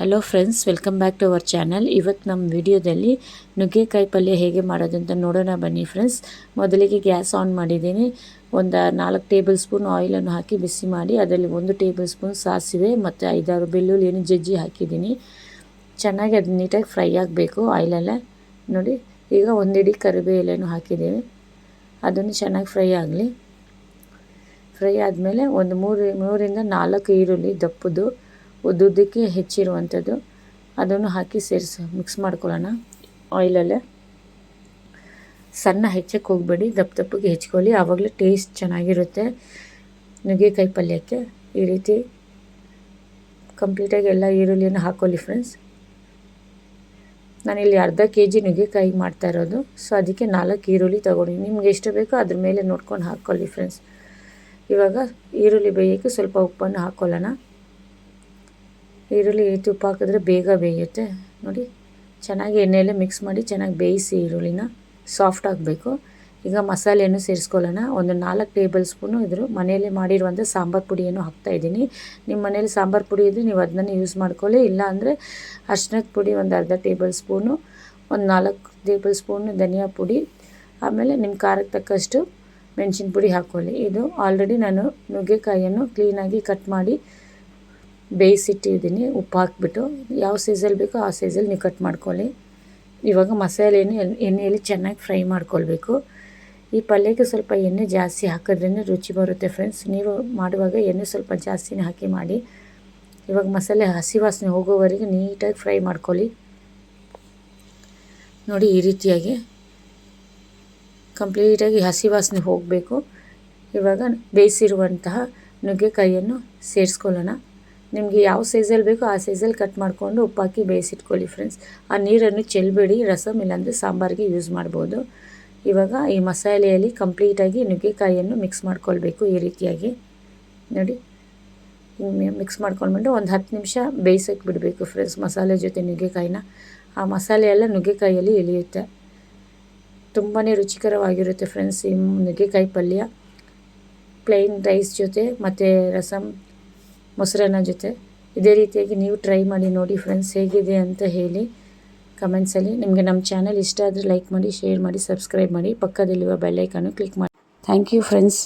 Hello friends welcome back to our channel ಇವತ್ತು ನಮ್ಮ ವಿಡಿಯೋದಲ್ಲಿ ನುಗ್ಗೆಕಾಯಿ ಪಲ್ಯ ಹೇಗೆ ಮಾಡೋದು ಅಂತ ನೋಡೋಣ ಬನ್ನಿ ಫ್ರೆಂಡ್ಸ್ ಮೊದಲಿಗೆ ಗ್ಯಾಸ್ ಆನ್ ಮಾಡಿದ್ದೀನಿ. ಒಂದು ನಾಲ್ಕು ಟೇಬಲ್ ಸ್ಪೂನ್ ಆಯಿಲನ್ನು ಹಾಕಿ ಬಿಸಿ ಮಾಡಿ, ಅದರಲ್ಲಿ ಒಂದು ಟೇಬಲ್ ಸ್ಪೂನ್ ಸಾಸಿವೆ ಮತ್ತು ಐದಾರು ಬೆಳ್ಳುಳ್ಳಿಯನ್ನು ಜಜ್ಜಿ ಹಾಕಿದ್ದೀನಿ. ಚೆನ್ನಾಗಿ ಅದು ನೀಟಾಗಿ ಫ್ರೈ ಆಗಬೇಕು ಆಯಿಲೆಲ್ಲ ನೋಡಿ, ಈಗ ಒಂದಿಡಿ ಕರಿಬೇ ಎಲೆನೂ ಹಾಕಿದ್ದೀವಿ. ಅದನ್ನು ಚೆನ್ನಾಗಿ ಫ್ರೈ ಆಗಲಿ. ಫ್ರೈ ಆದಮೇಲೆ ಒಂದು ಮೂರು, ಮೂರಿಂದ ನಾಲ್ಕು ಈರುಳ್ಳಿ ದಪ್ಪದು ಉದ್ದುದ್ದಕ್ಕೆ ಹೆಚ್ಚಿರುವಂಥದ್ದು. ಅದನ್ನು ಹಾಕಿ ಸೇರಿಸಿ ಮಿಕ್ಸ್ ಮಾಡ್ಕೊಳ್ಳೋಣ. ಆಯಿಲಲ್ಲೇ ಸಣ್ಣ ಹೆಚ್ಚಕ್ಕೆ ಹೋಗಬೇಡಿ. ದಪ್ಪ ದಪ್ಪಗೆ ಹೆಚ್ಕೊಳ್ಳಿ. ಆವಾಗಲೇ ಟೇಸ್ಟ್ ಚೆನ್ನಾಗಿರುತ್ತೆ. ನುಗ್ಗೆಕಾಯಿ ಪಲ್ಯಕ್ಕೆ. ಈ ರೀತಿ ಕಂಪ್ಲೀಟಾಗಿ ಎಲ್ಲ ಈರುಳ್ಳಿಯನ್ನು ಹಾಕೊಳ್ಳಿ ಫ್ರೆಂಡ್ಸ್ ನಾನಿಲ್ಲಿ ಅರ್ಧ ಕೆ ಜಿ ನುಗ್ಗೆಕಾಯಿ ಮಾಡ್ತಾ ಇರೋದು. ಸೊ ಅದಕ್ಕೆ ನಾಲ್ಕು ಈರುಳ್ಳಿ ತೊಗೊಂಡು, ನಿಮ್ಗೆ ಎಷ್ಟು ಬೇಕೋ ಅದ್ರ ಮೇಲೆ ನೋಡ್ಕೊಂಡು ಹಾಕ್ಕೊಳ್ಳಿ ಫ್ರೆಂಡ್ಸ್ ಇವಾಗ ಈರುಳ್ಳಿ ಬೇಯೋಕ್ಕೆ ಸ್ವಲ್ಪ ಉಪ್ಪನ್ನು ಹಾಕ್ಕೊಳ್ಳೋಣ ಈರುಳ್ಳಿ ತುಪ್ಪ ಹಾಕಿದ್ರೆ ಬೇಗ ಬೇಯುತ್ತೆ. ನೋಡಿ, ಚೆನ್ನಾಗಿ ಎಣ್ಣೆಯಲ್ಲೇ ಮಿಕ್ಸ್ ಮಾಡಿ ಚೆನ್ನಾಗಿ ಬೇಯಿಸಿ ಈರುಳ್ಳಿನ ಸಾಫ್ಟ್ ಆಗಬೇಕು ಈಗ ಮಸಾಲೆಯನ್ನು ಸೇರಿಸ್ಕೊಳ್ಳೋಣ. ಒಂದು ನಾಲ್ಕು ಟೇಬಲ್ ಸ್ಪೂನು ಇದ್ರು ಮನೆಯಲ್ಲೇ ಮಾಡಿರುವಂಥ ಸಾಂಬಾರು ಪುಡಿಯನ್ನು ಹಾಕ್ತಾಯಿದ್ದೀನಿ ನಿಮ್ಮ ಮನೇಲಿ ಸಾಂಬಾರು ಪುಡಿ ಇದ್ದರೆ ನೀವು ಅದನ್ನೇ ಯೂಸ್ ಮಾಡ್ಕೊಳ್ಳಿ. ಇಲ್ಲ ಅಂದರೆ ಅರ್ಶಿನದ ಪುಡಿ ಒಂದು ಅರ್ಧ ಟೇಬಲ್ ಸ್ಪೂನು ಒಂದು ನಾಲ್ಕು ಟೇಬಲ್ ಸ್ಪೂನು ಧನಿಯಾ ಪುಡಿ. ಆಮೇಲೆ ನಿಮ್ಮ ಖಾರಕ್ಕೆ ತಕ್ಕಷ್ಟು ಮೆಣಸಿನ ಪುಡಿ ಹಾಕ್ಕೊಳ್ಳಿ. ಇದು ಆಲ್ರೆಡಿ ನಾನು ನುಗ್ಗೆಕಾಯಿಯನ್ನು ಕ್ಲೀನಾಗಿ ಕಟ್ ಮಾಡಿ ಬೇಯಿಸಿಟ್ಟಿದ್ದೀನಿ ಉಪ್ಪು ಹಾಕ್ಬಿಟ್ಟು ಯಾವ ಸೈಜಲ್ಲಿ ಬೇಕೋ ಆ ಸೈಜಲ್ಲಿ ನೀವು ಕಟ್ ಮಾಡ್ಕೊಳ್ಳಿ. ಇವಾಗ ಮಸಾಲೆಯನ್ನು ಎಣ್ಣೆಯಲ್ಲಿ ಚೆನ್ನಾಗಿ ಫ್ರೈ ಮಾಡ್ಕೊಳ್ಬೇಕು. ಈ ಪಲ್ಯಕ್ಕೆ ಸ್ವಲ್ಪ ಎಣ್ಣೆ ಜಾಸ್ತಿ ಹಾಕಿದ್ರೇ ರುಚಿ ಬರುತ್ತೆ ಫ್ರೆಂಡ್ಸ್ ನೀವು ಮಾಡುವಾಗ ಎಣ್ಣೆ ಸ್ವಲ್ಪ ಜಾಸ್ತಿನೇ ಹಾಕಿ ಮಾಡಿ. ಇವಾಗ ಮಸಾಲೆ ಹಸಿ ವಾಸನೆ ಹೋಗೋವರೆಗೆ ನೀಟಾಗಿ ಫ್ರೈ ಮಾಡ್ಕೊಳ್ಳಿ. ನೋಡಿ ಈ ರೀತಿಯಾಗಿ ಕಂಪ್ಲೀಟಾಗಿ ಹಸಿ ವಾಸನೆ ಹೋಗಬೇಕು. ಇವಾಗ ಬೇಯಿಸಿರುವಂತಹ ನುಗ್ಗೆಕಾಯಿಯನ್ನು ಸೇರಿಸ್ಕೊಳ್ಳೋಣ. ನಿಮಗೆ ಯಾವ ಸೈಜಲ್ಲಿ ಬೇಕೋ ಆ ಸೈಜಲ್ಲಿ ಕಟ್ ಮಾಡಿಕೊಂಡು ಉಪ್ಪಾಕಿ ಬೇಯಿಸಿಟ್ಕೊಳ್ಳಿ ಫ್ರೆಂಡ್ಸ್ ಆ ನೀರನ್ನು ಚೆಲ್ಲಬೇಡಿ ರಸಮ್ ಇಲ್ಲಾಂದರೆ ಸಾಂಬಾರಿಗೆ ಯೂಸ್ ಮಾಡ್ಬೋದು. ಇವಾಗ ಈ ಮಸಾಲೆಯಲ್ಲಿ ಕಂಪ್ಲೀಟಾಗಿ ನುಗ್ಗೆಕಾಯಿಯನ್ನು ಮಿಕ್ಸ್ ಮಾಡ್ಕೊಳ್ಬೇಕು ಈ ರೀತಿಯಾಗಿ. ನೋಡಿ ಮಿಕ್ಸ್ ಮಾಡ್ಕೊಂಡ್ಬಿಟ್ಟು ಒಂದು ಹತ್ತು ನಿಮಿಷ ಬೇಯಿಸೋಕ್ಕೆ ಬಿಡಬೇಕು ಫ್ರೆಂಡ್ಸ್ ಮಸಾಲೆ ಜೊತೆ ನುಗ್ಗೆಕಾಯಿನ. ಆ ಮಸಾಲೆ ಎಲ್ಲ ನುಗ್ಗೆಕಾಯಿಯಲ್ಲಿ ಇಳಿಯುತ್ತೆ. ತುಂಬಾ ರುಚಿಕರವಾಗಿರುತ್ತೆ ಫ್ರೆಂಡ್ಸ್ ಈ ನುಗ್ಗೆಕಾಯಿ ಪಲ್ಯ. ಪ್ಲೈನ್ ರೈಸ್ ಜೊತೆ ಮತ್ತು ರಸಮ್ ಮೊಸರನ್ನ ಜೊತೆ. ಇದೇ ರೀತಿಯಾಗಿ ನೀವು ಟ್ರೈ ಮಾಡಿ ನೋಡಿ ಫ್ರೆಂಡ್ಸ್ ಹೇಗಿದೆ ಅಂತ ಹೇಳಿ ಕಮೆಂಟ್ಸಲ್ಲಿ ನಿಮಗೆ ನಮ್ಮ ಚಾನಲ್ ಇಷ್ಟ ಆದರೆ ಲೈಕ್ ಮಾಡಿ ಶೇರ್ ಮಾಡಿ ಸಬ್ಸ್ಕ್ರೈಬ್ ಮಾಡಿ. ಪಕ್ಕದಲ್ಲಿರುವ ಬೆಲ್ಲೈಕನ್ನು ಕ್ಲಿಕ್ ಮಾಡಿ. Thank you friends